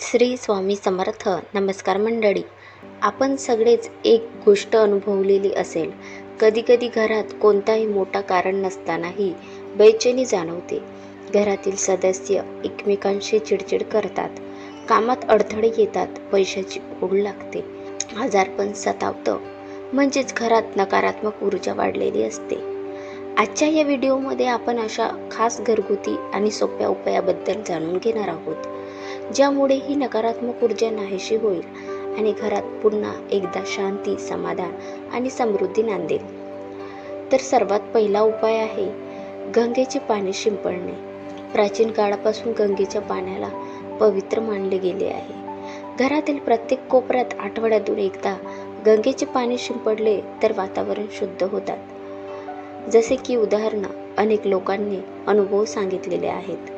श्री स्वामी समर्थ नमस्कार मंडळी. आपण सगळेच एक गोष्ट अनुभवलेली असेल. कधीकधी घरात कोणताही मोठा कारण नसतानाही बेचैनी जाणवते. घरातील सदस्य एकमेकांशी चिडचिड करतात. कामात अडथळे येतात पैशाची ओढ लागते. आजारपण सतावतं. म्हणजेच घरात नकारात्मक ऊर्जा वाढलेली असते. आजच्या या व्हिडिओमध्ये आपण अशा खास घरगुती आणि सोप्या उपायाबद्दल जाणून घेणार आहोत. ज्यामुळे ही नकारात्मक ऊर्जा नाहीशी होईल आणि घरात पुन्हा एकदा शांती समाधान आणि समृद्धी नांदेल. तर सर्वात पहिला उपाय आहे गंगेचे पाणी शिंपडणे. प्राचीन काळापासून गंगेच्या पाण्याला पवित्र मानले गेले आहे. घरातील प्रत्येक कोपऱ्यात आठवड्यातून एकदा गंगेचे पाणी शिंपडले तर वातावरण शुद्ध होतात. जसे की उदाहरणं अनेक लोकांनी अनुभव सांगितलेले आहेत.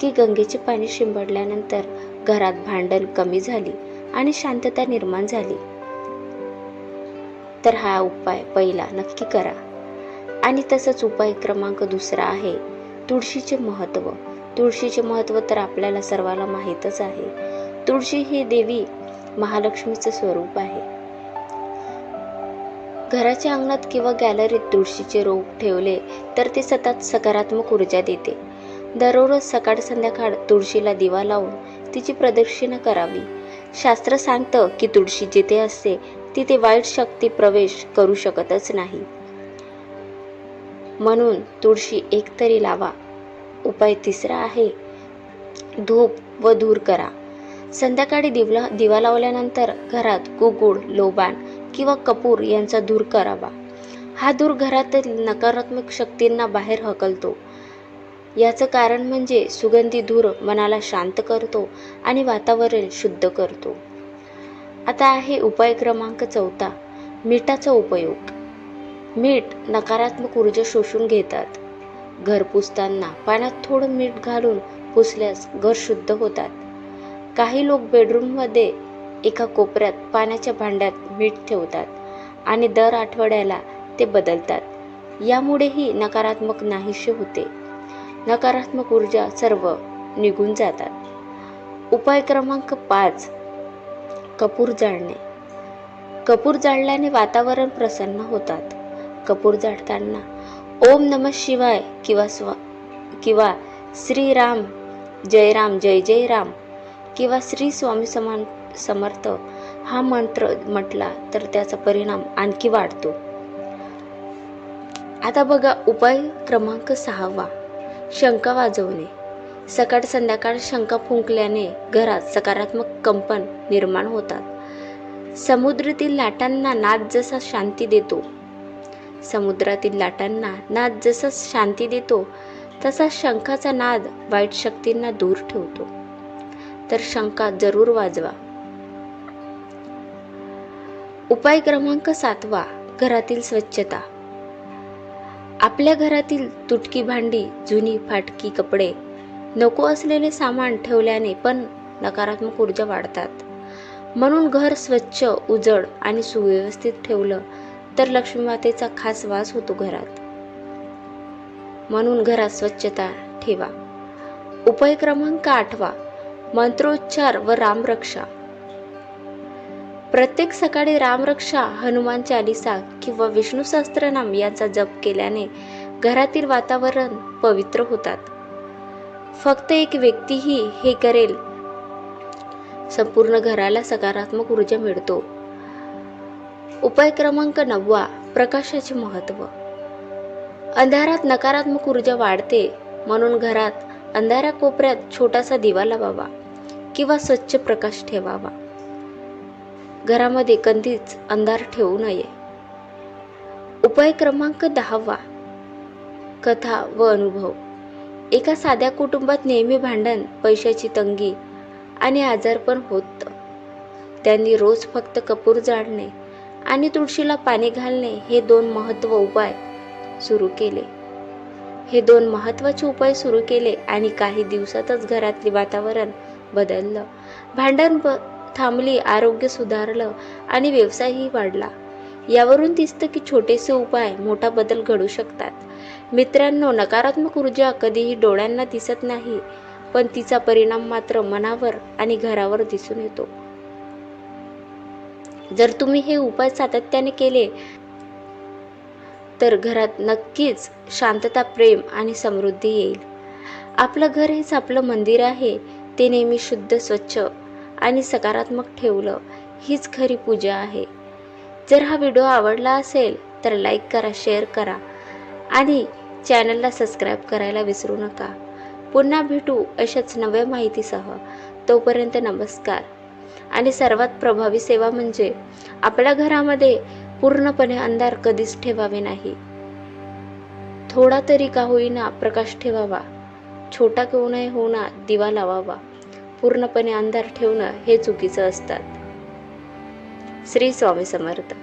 की गंगेचे पाणी शिंपडल्यानंतर घरात भांडण कमी झाली आणि शांतता निर्माण झाली. तर हा उपाय पहिला नक्की करा. आणि तसंच उपाय क्रमांक दुसरा आहे तुळशीचे महत्त्व. तुळशीचे महत्त्व तर आपल्याला सर्वाला माहीतच आहे. तुळशी ही देवी महालक्ष्मीचं स्वरूप आहे. घराच्या अंगणात किंवा गॅलरीत तुळशीचे रोप ठेवले तर ते सतत सकारात्मक ऊर्जा देते. दररोज सकाळ संध्याकाळ तुळशीला दिवा लावून तिची प्रदक्षिणा करावी. शास्त्र सांगतं की तुळशी जिथे असते तिथे वाईट शक्ती प्रवेश करू शकतच नाही. म्हणून तुळशी एकतरी लावा. उपाय तिसरा आहे धूप व धूर करा. संध्याकाळी दिवला दिवा लावल्यानंतर घरात कुगुळ लोबान किंवा कपूर यांचा धूर करावा. हा धूर घरातील नकारात्मक शक्तींना बाहेर हकलतो याचं कारण म्हणजे सुगंधी धूर मनाला शांत करतो आणि वातावरण शुद्ध करतो. आता आहे उपाय क्रमांक चौथा मिठाचा उपयोग. मीठ नकारात्मक ऊर्जा शोषून घेतात. घर पुसताना पाण्यात थोडं मीठ घालून पुसल्यास घर शुद्ध होतात. काही लोक बेडरूममध्ये एका कोपऱ्यात पाण्याच्या भांड्यात मीठ ठेवतात आणि दर आठवड्याला ते बदलतात. यामुळेही नकारात्मक नाहीसे होते. नकारात्मक ऊर्जा सर्व निघून जातात. उपाय क्रमांक पाच कपूर जाळणे. कपूर जाळल्याने वातावरण प्रसन्न होतात. कपूर जाळताना ओम नम शिवाय किंवा स्व किंवा श्रीराम जय राम जय जय राम किंवा श्री स्वामी समान समर्थ हा मंत्र म्हटला तर त्याचा परिणाम आणखी वाढतो. आता बघा उपाय क्रमांक सहावा. शंका वाजवणे. सकाळ संध्याकाळ शंका फुंकल्याने घरात सकारात्मक कंपन निर्माण होतात. समुद्रातील लाटांना नाद जसा शांती देतो समुद्रातील लाटांना नाद जसा शांती देतो तसा शंखाचा नाद वाईट शक्तींना दूर ठेवतो. तर शंका जरूर वाजवा. उपाय क्रमांक सातवा घरातील स्वच्छता. आपल्या घरातील तुटकी भांडी जुनी फाटकी कपडे नको असलेले सामान ठेवल्याने पण नकारात्मक ऊर्जा वाढतात. म्हणून घर स्वच्छ उजड आणि सुव्यवस्थित ठेवलं तर लक्ष्मीमातेचा खास वास होतो घरात. म्हणून घरात स्वच्छता ठेवा. उपाय क्रमांक आठवा. मंत्रोच्चार व रामरक्षा. प्रत्येक सकाळी रामरक्षा हनुमान चालिसा किंवा विष्णू सहस्त्रनाम याचा जप केल्याने घरातील वातावरण पवित्र होतात. फक्त एक व्यक्तीही हे करेल. संपूर्ण घराला सकारात्मक ऊर्जा मिळतो. उपाय क्रमांक नववा प्रकाशाचे महत्त्व. अंधारात नकारात्मक ऊर्जा वाढते म्हणून घरात अंधाऱ्या कोपऱ्यात छोटासा दिवा लावावा किंवा स्वच्छ प्रकाश ठेवावा. घरामध्ये कधीच अंधार ठेवू नये. उपाय क्रमांक दहावा. कथा व अनुभव. एका साध्या कुटुंबात नेहमी भांडण पैशाची तंगी आणि आजारपण होत. त्यांनी रोज फक्त कपूर जाळणे आणि तुळशीला पाणी घालणे हे दोन महत्त्व उपाय सुरू केले. हे दोन महत्त्वाचे उपाय सुरू केले आणि काही दिवसातच घरातले वातावरण बदललं. भांडण ब थांबली आरोग्य सुधारलं आणि व्यवसायही वाढला. यावरून दिसतं की छोटेसे उपाय मोठा बदल घडू शकतात. मित्रांनो नकारात्मक ऊर्जा कधीही डोळ्यांना दिसत नाही पण तिचा परिणाम मात्र मनावर आणि घरावर दिसून येतो. जर तुम्ही हे उपाय सातत्याने केले तर घरात नक्कीच शांतता प्रेम आणि समृद्धी येईल. आपलं घर हेच आपलं मंदिर आहे. ते नेहमी शुद्ध स्वच्छ आणि सकारात्मक ठेवलं. हीच खरी पूजा आहे. जर हा व्हिडिओ आवडला असेल तर लाईक करा शेअर करा आणि चॅनलला सबस्क्राईब करायला विसरू नका. पुन्हा भेटू अशाच नव्या माहितीसह. तोपर्यंत नमस्कार. आणि सर्वात प्रभावी सेवा म्हणजे आपल्या घरामध्ये पूर्णपणे अंधार कधीच ठेवावे नाही. थोडा तरी का होईना प्रकाश ठेवावा. छोटा का नाही होईना दिवा लावावा. पूर्णपणे अंधार ठेवणं हे चुकीचं असतात. श्री स्वामी समर्थ.